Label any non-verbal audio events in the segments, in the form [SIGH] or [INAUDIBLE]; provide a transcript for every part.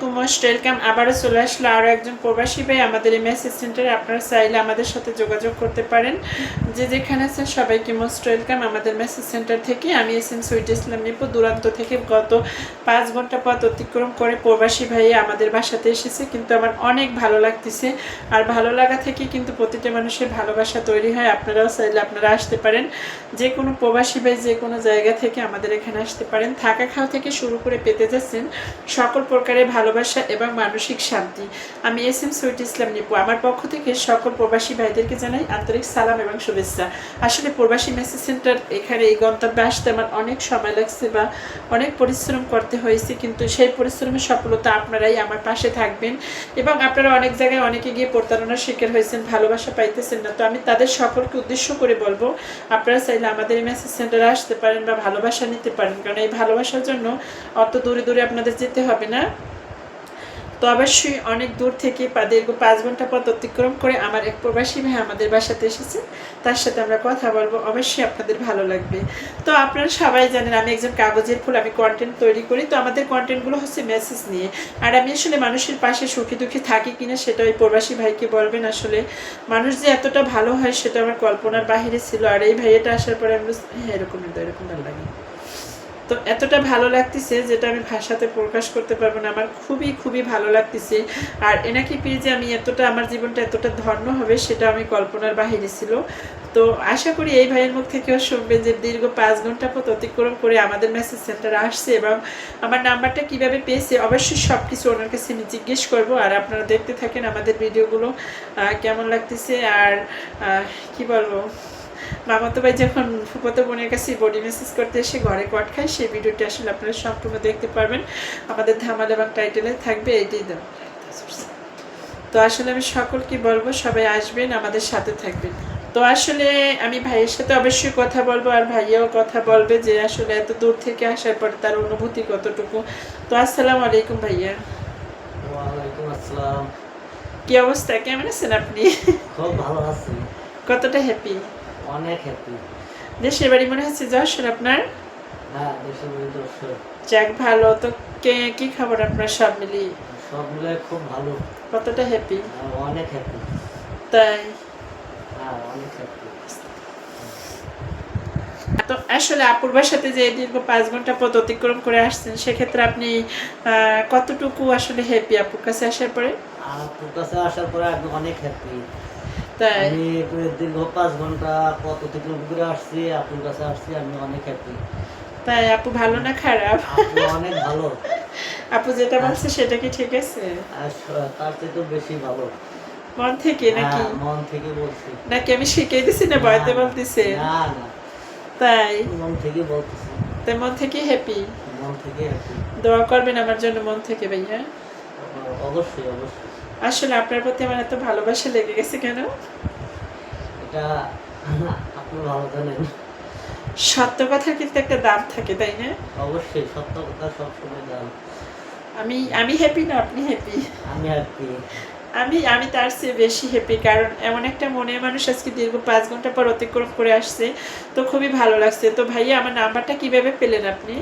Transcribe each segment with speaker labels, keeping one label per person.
Speaker 1: আলাইকুম most welcome. আবারও চলে আসলো আরও একজন প্রবাসী ভাই আমাদের মেসেজ সেন্টারে। আপনারা চাইলে আমাদের সাথে যোগাযোগ করতে পারেন। যে যেখানে আছেন সবাইকে মোস্ট ওয়েলকাম আমাদের মেসেজ সেন্টার থেকে। আমি এস এম সুইট ইসলাম নিপু, দূরান্ত থেকে গত পাঁচ ঘণ্টা পথ অতিক্রম করে প্রবাসী ভাই আমাদের বাসাতে এসেছে। কিন্তু আমার অনেক ভালো লাগতেছে। আর ভালো লাগা থেকে কিন্তু প্রতিটা মানুষের ভালোবাসা তৈরি হয়। আপনারাও চাইলে আপনারা আসতে পারেন। যে কোনো প্রবাসী ভাই যে কোনো জায়গা থেকে আমাদের এখানে আসতে পারেন। থাকা খাওয়া থেকে শুরু করে পেতে যাচ্ছেন সকল প্রকারের ভালোবাসা এবং মানসিক শান্তি। আমি এস এম সৈয়দ ইসলাম নিপু। আমার পক্ষ থেকে সকল প্রবাসী ভাইদেরকে জানাই আন্তরিক সালাম এবং শুভেচ্ছা। আসলে প্রবাসী মেসেজ সেন্টার এখানে এই গন্তব্যে আসতে আমার অনেক সময় লাগছে বা অনেক পরিশ্রম করতে হয়েছে, কিন্তু সেই পরিশ্রমের সফলতা আপনারাই আমার পাশে থাকবেন এবং আপনারা অনেক জায়গায় অনেকে গিয়ে প্রতারণার শিকার হয়েছেন, ভালোবাসা পাইতেছেন না। তো আমি তাদের সকলকে উদ্দেশ্য করে বলব, আপনারা চাইলে আমাদের এই মেসেজ সেন্টারে আসতে পারেন বা ভালোবাসা নিতে পারেন। কারণ এই ভালোবাসার জন্য অত দূরে দূরে আপনাদের যেতে হবে না। তো অবশ্যই অনেক দূর থেকে দীর্ঘ পাঁচ ঘণ্টা পথ অতিক্রম করে আমার এক প্রবাসী ভাই আমাদের বাসাতে এসেছে। তার সাথে আমরা কথা বলব। অবশ্যই আপনাদের ভালো লাগবে। তো আপনারা সবাই জানেন আমি একজন কাগজের ফুল, আমি কন্টেন্ট তৈরি করি। তো আমাদের কন্টেন্টগুলো হচ্ছে মেসেজ নিয়ে। আর আমি আসলে মানুষের পাশে সুখী দুঃখী থাকি কিনা সেটা ওই প্রবাসী ভাইকে বলবেন আসলে। মানুষ যে এতটা ভালো হয় সেটা আমার কল্পনার বাহিরে ছিল। আর এই ভাইয়াটা আসার পরে আমি হ্যাঁ এরকম এরকম ভালো লাগে। তো এতটা ভালো লাগতেছে যেটা আমি ভাষাতে প্রকাশ করতে পারব না। আমার খুবই খুবই ভালো লাগতেছে। আর এনাকে পেয়ে যে আমি এতটা, আমার জীবনটা এতটা ধন্য হবে, সেটা আমি কল্পনার বাহিরে ছিল। তো আশা করি এই ভাইয়ের মুখ থেকেও শুনবেন যে দীর্ঘ পাঁচ ঘণ্টা পথ অতিক্রম করে আমাদের মেসেজ সেন্টারে আসছে এবং আমার নাম্বারটা কীভাবে পেয়েছে অবশ্যই সব কিছু ওনার কাছে আমি জিজ্ঞেস করব। আর আপনারা দেখতে থাকেন আমাদের ভিডিওগুলো কেমন লাগতেছে? আর কি বলব? মামাতো ভাই যখন ফুফাতো বোনের কাছে বডি মেসেজ করতে এসে ঘরে কট খায় সেই ভিডিওটি আসলে আপনারা সম্পূর্ণ দেখতে পারবেন। আমাদের ধামাল এবং টাইটেলে থাকবে এইটাই দাম তো আসলে আমি সকলকে বলব সবাই আসবেন আমাদের সাথে থাকবেন। তো আসলে আমি ভাইয়ের সাথে অবশ্যই কথা বলব আর ভাইয়াও কথা বলবে যে আসলে এত দূর থেকে আসার পর তার অনুভূতি কতটুকু। তো আসসালামু আলাইকুম ভাইয়া।
Speaker 2: ওয়ালাইকুম আসসালাম।
Speaker 1: কি অবস্থা? কেমন আছেন আপনি?
Speaker 2: খুব ভালো আছি।
Speaker 1: কতটা হ্যাপি
Speaker 2: অনেক হ্যাপি
Speaker 1: দেশের বাড়ি মনে হচ্ছে যশোর আপনার?
Speaker 2: হ্যাঁ দেশের বাড়ি দর্শক
Speaker 1: যাক ভালো। তো কে কি খবর আপনার সব মিলিয়ে?
Speaker 2: সব মিলে খুব ভালো।
Speaker 1: কতটা হ্যাপি
Speaker 2: হ্যাঁ, অনেক হ্যাপি
Speaker 1: তাই?
Speaker 2: হ্যাঁ অনেক হ্যাপি
Speaker 1: তো আসলে আপুর বাসাতে যে দীর্ঘ পাঁচ ঘণ্টা পথ অতিক্রম করে আসছেন সেক্ষেত্রে আপনি কতটুকু আসলে হ্যাপি আপুর কাছে আসার পরে?
Speaker 2: আর তোর কাছে আসার পরে আমি অনেক হ্যাপি
Speaker 1: তাই?
Speaker 2: আমি দীর্ঘ পাঁচ ঘণ্টা পথ অতিক্রম করে আসছি আপনার কাছে আসছি আমি অনেক হ্যাপি
Speaker 1: তাই আপু ভালো না খারাপ?
Speaker 2: অনেক ভালো। [LAUGHS]
Speaker 1: আপু যেটা বলছে সেটা কি ঠিক আছে?
Speaker 2: তার চেয়ে তো বেশি ভালো।
Speaker 1: মন থেকে নাকি?
Speaker 2: হ্যাঁ, মন থেকে বলছি।
Speaker 1: নাকি আমি শিখিয়ে দিছি না ভয়তে বলতেছে?
Speaker 2: না না।
Speaker 1: তাই?
Speaker 2: মন থেকে বলতেছি।
Speaker 1: তাই মন থেকে হ্যাপি
Speaker 2: মন থেকে হ্যাপি
Speaker 1: দোয়া করবেন আমার জন্য মন থেকে ভাইয়া।
Speaker 2: অবশ্যই অবশ্যই।
Speaker 1: আসলে আপনার প্রতি আমার এত ভালোবাসা লেগে গেছে কেন?
Speaker 2: এটা আপনি ভালো জানেন।
Speaker 1: সত্য কথার কিন্তু একটা দাম থাকে তাই না?
Speaker 2: অবশ্যই সত্য কথা সবসময় দাম।
Speaker 1: আমি আমি হ্যাপি না আপনি হ্যাপি
Speaker 2: আমি হ্যাপি
Speaker 1: আমি আমি তার চেয়ে বেশি হ্যাপি কারণ এমন একটা মনের মানুষ আজকে দীর্ঘ পাঁচ ঘণ্টা পর অতিক্রম করে আসছে তো খুবই ভালো লাগছে। তো ভাইয়া আমার নাম্বারটা কীভাবে পেলেন আপনি?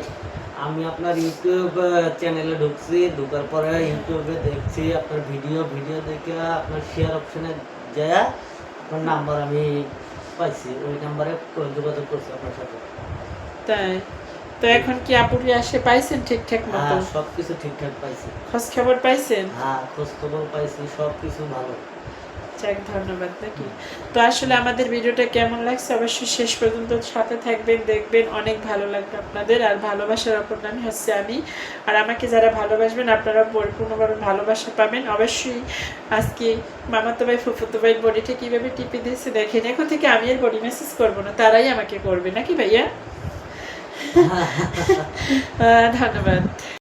Speaker 2: আমি আপনার ইউটিউব চ্যানেলে ঢুকছি ঢুকার পরে ইউটিউবে দেখছি আপনার ভিডিও ভিডিও দেখে আপনার শেয়ার অপশানে যায় আপনার নাম্বার আমি পাইছি ওই নাম্বারে যোগাযোগ করছি আপনার সাথে।
Speaker 1: তাই? তো এখন কি আপুরি আসে পাইছেন ঠিকঠাক মতো
Speaker 2: হ্যাঁ সব কিছু ঠিকঠাক পাইছি।
Speaker 1: খোঁজ খবর পাইছেন?
Speaker 2: হ্যাঁ খোঁজ খবর পাইছি সব কিছু ভালো।
Speaker 1: যাক ধন্যবাদ নাকি তো আসলে আমাদের ভিডিওটা কেমন লাগছে অবশ্যই শেষ পর্যন্ত সাথে থাকবেন দেখবেন। অনেক ভালো লাগবে আপনাদের আর ভালোবাসার অপর নামই হচ্ছে আমি। আর আমাকে যারা ভালোবাসবেন আপনারা পরিপূর্ণভাবে ভালোবাসা পাবেন। অবশ্যই আজকে মামাতো ভাই ফুফুতো ভাই বডিটা কীভাবে টিপে দিয়েছে দেখেন। এখন থেকে আমি আর বডি মেসেজ করব না তারাই আমাকে করবে। নাকি ভাইয়া? [LAUGHS] ধন্যবাদ।